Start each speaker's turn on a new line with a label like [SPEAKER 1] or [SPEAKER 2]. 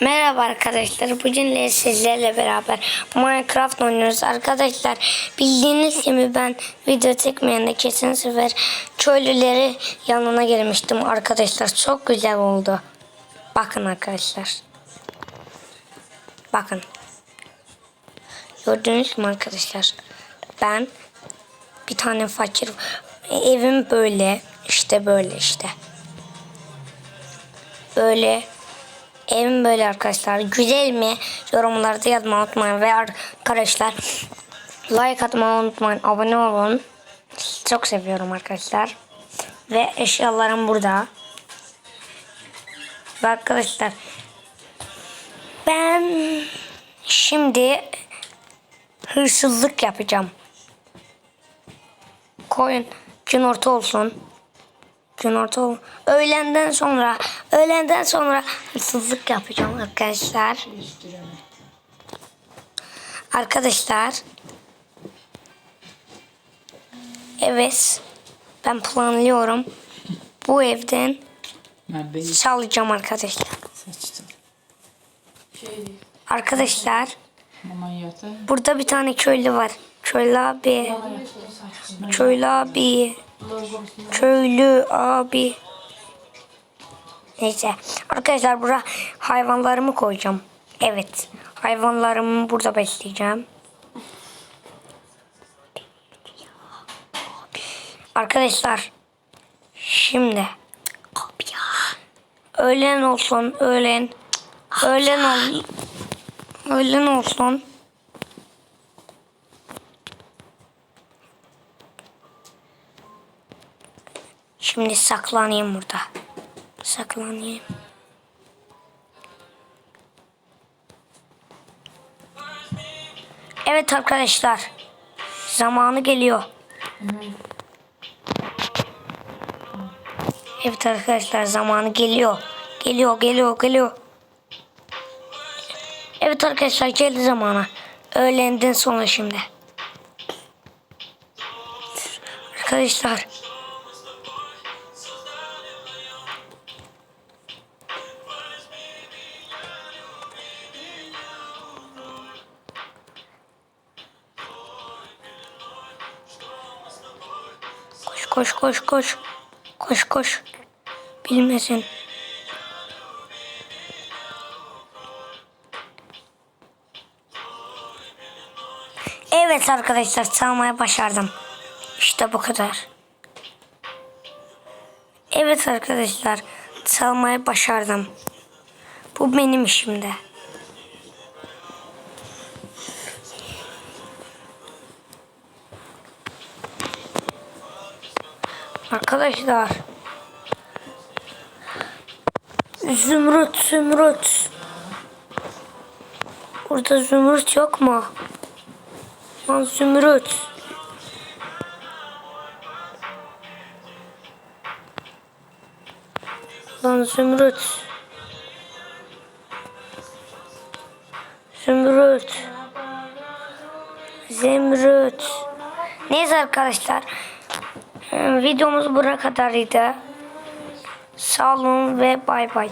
[SPEAKER 1] Merhaba arkadaşlar. Bugün sizlerle beraber Minecraft oynuyoruz. Arkadaşlar bildiğiniz gibi ben video çekmeyende kesin sefer köylüleri yanına gelmiştim arkadaşlar. Çok güzel oldu. Bakın arkadaşlar. Bakın. Gördünüz mü arkadaşlar? Ben bir tane fakir evim böyle işte böyle işte. Böyle Evim böyle arkadaşlar. Güzel mi? Yorumlarda yazmayı unutmayın. Ve arkadaşlar like atmayı unutmayın. Abone olun. Çok seviyorum arkadaşlar. Ve eşyalarım burada. Ve arkadaşlar ben şimdi hırsızlık yapacağım. Koyun gün orta olsun. Gün orta Öğlenden sonra, öğlenden sonra hırsızlık yapacağım arkadaşlar. Arkadaşlar. Evet. Ben planlıyorum. Bu evden çalacağım arkadaşlar.
[SPEAKER 2] Saçtım.
[SPEAKER 1] Arkadaşlar burada bir tane köylü var. Köylü abi. Köylü abi. Köylü abi. Neyse. Arkadaşlar buraya hayvanlarımı koyacağım. Evet. Hayvanlarımı burada besleyeceğim. Arkadaşlar. Şimdi. Öğlen olsun. Öğlen. Öğlen ol. Öğlen olsun. Şimdi saklanayım burada. Saklanayım. Evet arkadaşlar. Zamanı geliyor. Evet arkadaşlar zamanı geliyor. Geliyor geliyor geliyor. Evet arkadaşlar geldi zamanı. Öğlenden sonra şimdi. Arkadaşlar Koş koş koş koş. Koş. Bilmesin. Evet arkadaşlar çalmaya başardım. İşte bu kadar. Evet arkadaşlar çalmayı başardım. Bu benim işimde. Arkadaşlar. Zümrüt, zümrüt. Burada zümrüt yok mu? Lan zümrüt. Lan zümrüt. Zümrüt. Zümrüt. Neyse arkadaşlar. Videomuz buraya kadarıydı. Sağ olun ve bay bay.